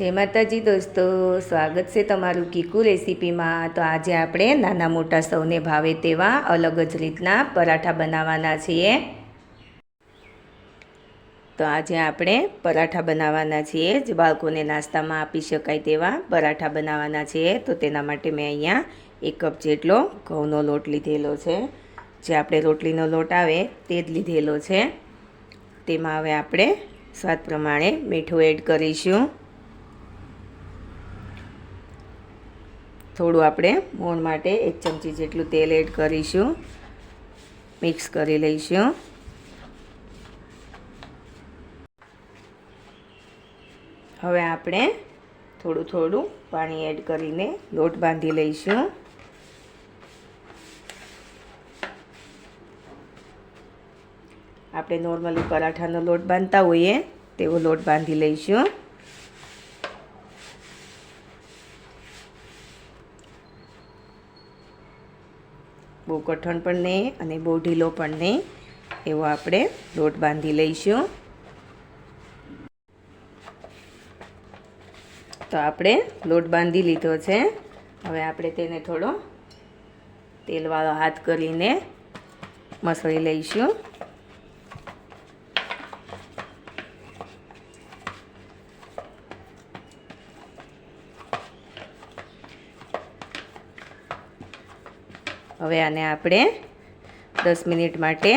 જય માતાજી દોસ્તો, સ્વાગત છે તમારું કીકુ રેસીપીમાં. તો આજે આપણે નાના મોટા સૌને ભાવે તેવા અલગ જ રીતના પરાઠા બનાવવાના છીએ. તો આજે આપણે પરાઠા બનાવવાના છીએ. જે બાળકોને નાસ્તામાં આપી શકાય તેવા પરાઠા બનાવવાના છીએ. તો તેના માટે મેં અહીંયા એક કપ જેટલો ઘઉંનો લોટ લીધેલો છે. જે આપણે રોટલીનો લોટ આવે તે જ લીધેલો છે. તેમાં હવે આપણે સ્વાદ પ્રમાણે મીઠું એડ કરીશું. થોડું આપણે મોણ માટે એક ચમચી જેટલું તેલ એડ કરીશું. મિક્સ કરી લઈશું. હવે આપણે થોડું થોડું પાણી એડ કરીને લોટ બાંધી લઈશું. આપણે નોર્મલી પરાઠાનો લોટ બાંધતા હોઈએ તેવો લોટ બાંધી લઈશું. બહુ કઠણ પણ નહીં અને બહુ ઢીલો પણ નહીં. એવો આપણે લોટ બાંધી લઈશું. તો આપણે લોટ બાંધી લીધો છે. હવે આપણે તેને થોડો તેલવાળો હાથ કરીને મસળી લઈશું. હવે આને આપણે દસ મિનિટ માટે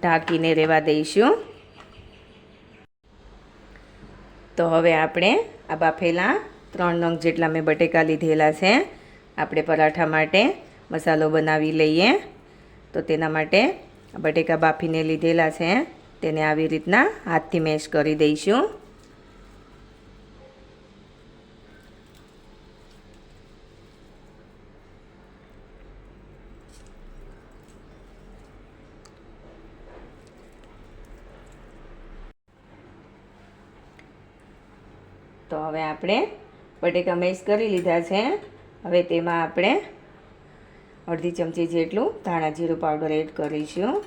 ઢાંકીને રહેવા દઈશું. તો હવે આપણે આ બાફેલા ત્રણ નંગ જેટલા મેં બટેકા લીધેલા છે, આપણે પરાઠા માટે મસાલો બનાવી લઈએ. તો તેના માટે બટેકા બાફીને લીધેલા છે, તેને આવી રીતના હાથથી મેશ કરી દઈશું તો હવે આપણે બટેકા મેશ કરી લીધા છે. હવે તેમાં આપણે અડધી ચમચી જેટલું ધાણા જીરું પાવડર એડ કરીશું.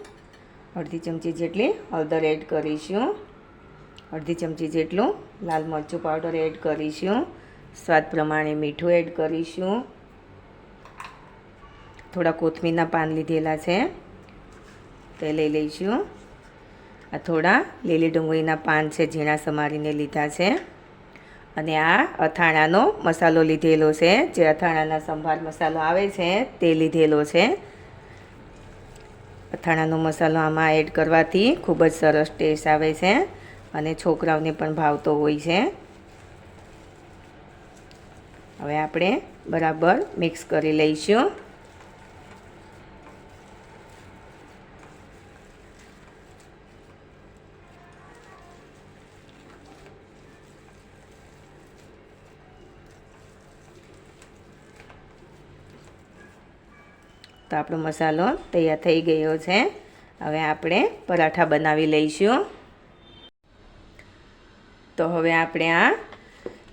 અડધી ચમચી જેટલી હળદર એડ કરીશું. અડધી ચમચી જેટલું લાલ મરચું પાવડર એડ કરીશું. સ્વાદ પ્રમાણે મીઠું એડ કરીશું. થોડા કોથમીરના પાન લીધેલા છે. તે લઈ લઈશું. આ થોડા લીલી ડુંગળીના પાન છે, ઝીણા સમારીને લીધા છે. અને આ અથાણાનો મસાલો લીધેલો છે. જે અથાણાના સંભાર મસાલો આવે છે, તે લીધેલો છે. અથાણાનો મસાલો આમાં એડ કરવાથી ખૂબ જ સરસ ટેસ્ટ આવે છે અને છોકરાઓને પણ ભાવતો હોય છે. હવે આપણે બરાબર મિક્સ કરી લઈશું. તો આપણો મસાલો તૈયાર થઈ ગયો છે. હવે આપણે પરાઠા બનાવી લઈશું. તો હવે આપણે આ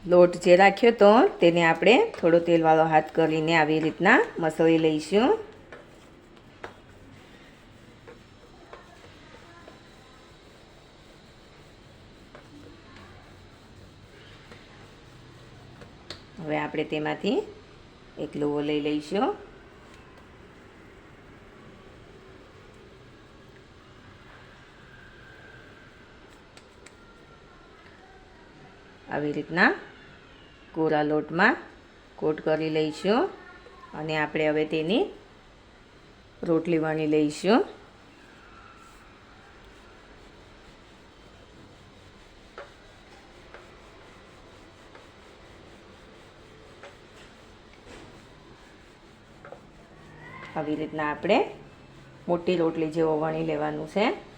લોટ જે રાખ્યો તો તેને આપણે થોડો તેલવાળો હાથ કરીને આવી રીતના મસળી લઈશું. હવે આપણે તેમાંથી એક લોવો લઈ લઈશું. આવી રીતના કોરા લોટમાં કોટ કરી લઈશું અને આપણે હવે તેની રોટલી વણી લઈશું. આવી રીતના આપણે મોટી રોટલી જેવો વણી લેવાનું છે.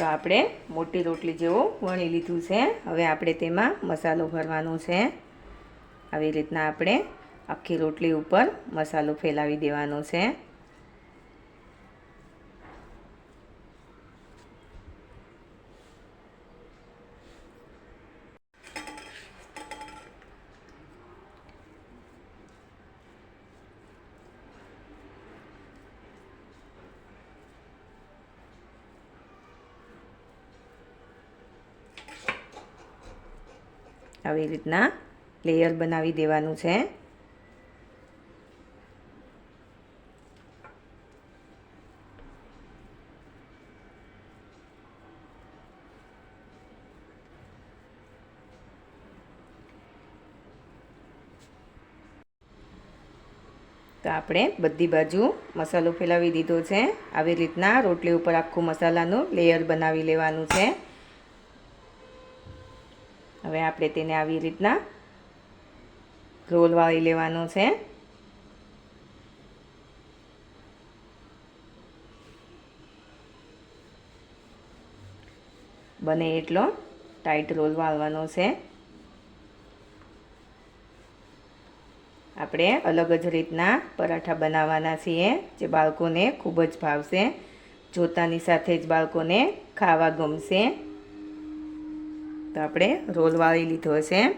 તો આપણે મોટી રોટલી જેવું વણી લીધું છે. હવે આપણે તેમાં મસાલો ભરવાનો છે. આવી રીતના આપણે આખી રોટલી ઉપર મસાલો ફેલાવી દેવાનો છે. આવી રીતના લેયર બનાવી દેવાનું છે. તો આપણે બધી બાજુ મસાલો ફેલાવી દીધો છે. આવી રીતના રોટલી ઉપર આખું મસાલાનું લેયર બનાવી લેવાનું છે. હવે આપણે તેને આવી રીતના રોલ વાળી લેવાનો છે. બને એટલો ટાઈટ રોલ વાળવાનો છે. આપણે અલગ જ રીતના પરાઠા બનાવવાના છીએ જે બાળકોને ખૂબ જ ભાવશે, જોતાની સાથે જ બાળકોને ખાવા ગમશે. તો આપણે રોલ વાળી લીધો છે.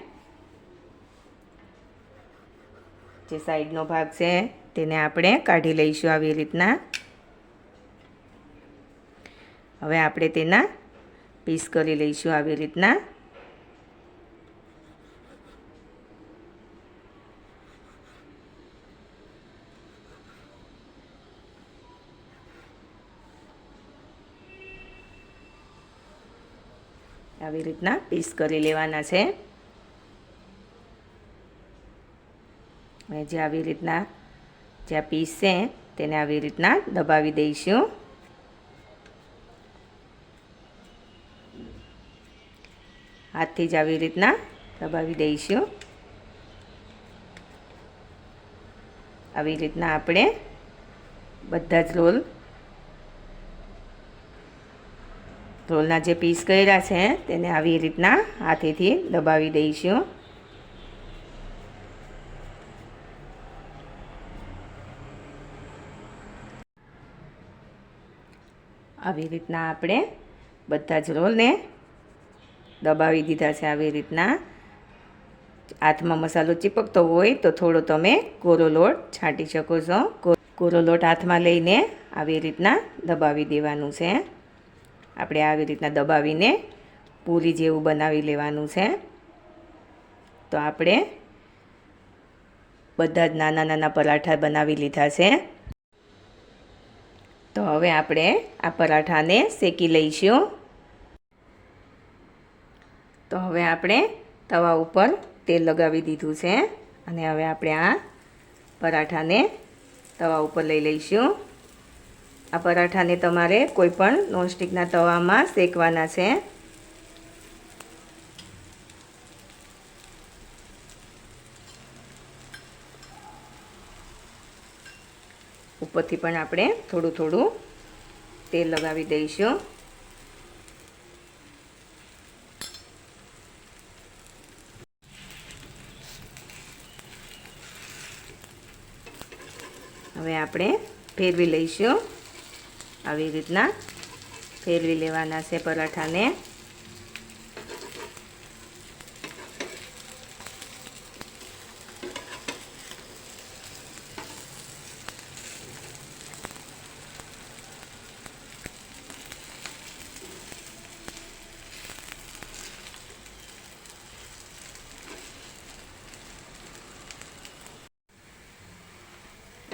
જે સાઈડનો ભાગ છે, તેને આપણે કાઢી લઈશું આવી રીતના. હવે આપણે તેના પીસ કરી લઈશું આવી રીતના. આવી રીતના પીસ કરી લેવાના છે. જે આવી રીતના જે આ પીસ છે, તેને આવી રીતના દબાવી દઈશું. હાથથી જ આવી રીતના દબાવી દઈશું. આવી રીતના આપણે બધા જ રોલ રોલના જે પીસ કર્યા છે, તેને આવી રીતના હાથેથી દબાવી દઈશું આવી રીતના આપણે બધા જ રોલને દબાવી દીધા છે. આવી રીતના હાથમાં મસાલો ચીપકતો હોય તો થોડો તમે કોરો લોટ છાંટી શકો છો. કોરો લોટ હાથમાં લઈને આવી રીતના દબાવી દેવાનું છે. આપણે આવી રીતના દબાવીને પૂરી જેવું બનાવી લેવાનું છે. તો આપણે બધા જ નાના નાના પરાઠા બનાવી લીધા છે. તો હવે આપણે આ પરાઠાને શેકી લઈશું. તો હવે આપણે તવા ઉપર તેલ લગાવી દીધું છે. અને હવે આપણે આ પરાઠાને તવા ઉપર લઈ લઈશું. આ પરાઠાને તમારે કોઈ પણ નોનસ્ટિકના તવામાં શેકવાના છે. ઉપરથી પણ આપણે થોડું થોડું તેલ લગાવી દઈશું. હવે આપણે ફેરવી લઈશું. આવી રીતના ફેરવી લેવાના છે પરાઠાને.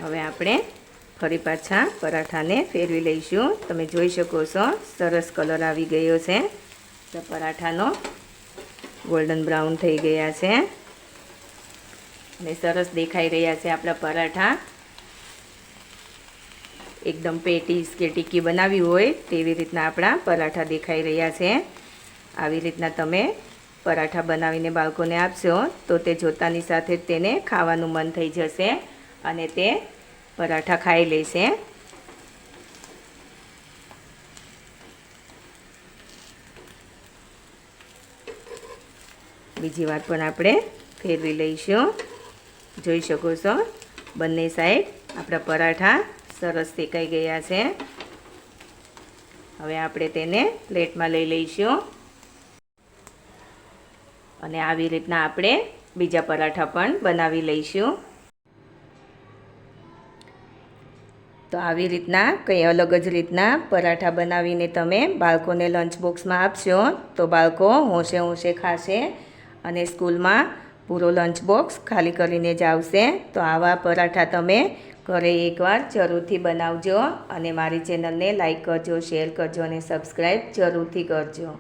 હવે આપણે ફરી પાછા પરાઠાને ફેરવી લઈશું. તમે જોઈ શકો છો, સરસ કલર આવી ગયો છે. તો પરાઠાનો ગોલ્ડન બ્રાઉન થઈ ગયા છે. અને સરસ દેખાઈ રહ્યા છે આપણા પરાઠા. એકદમ પેટીસ કે ટીકી બનાવી હોય તેવી રીતના આપણા પરાઠા દેખાઈ રહ્યા છે. આવી રીતના તમે પરાઠા બનાવીને બાળકોને આપશો તો તે જોતાની સાથે જ તેને ખાવાનું મન થઈ જશે અને તે પરાઠા ખાઈ લેશે બીજી વાર પણ આપણે ફેરવી લઈશું. જોઈ શકો છો, બંને સાઈડ આપણા પરાઠા સરસ શેકાઈ ગયા છે. હવે આપણે તેને પ્લેટમાં લઈ લઈશું. અને આવી રીતના આપણે બીજા પરાઠા પણ બનાવી લઈશું. તો આવી રીતના કંઈ અલગ જ રીતના પરાઠા બનાવીને તમે બાળકોને લંચ બોક્સમાં આપશો. તો બાળકો હોંશે હોંશે ખાશે અને સ્કૂલમાં પૂરો લંચ બોક્સ ખાલી કરીને જ આવશે. તો આવા પરાઠા તમે ઘરે એકવાર જરૂરથી બનાવજો અને મારી ચેનલને લાઈક કરજો શેર કરજો અને સબસ્ક્રાઈબ જરૂરથી કરજો.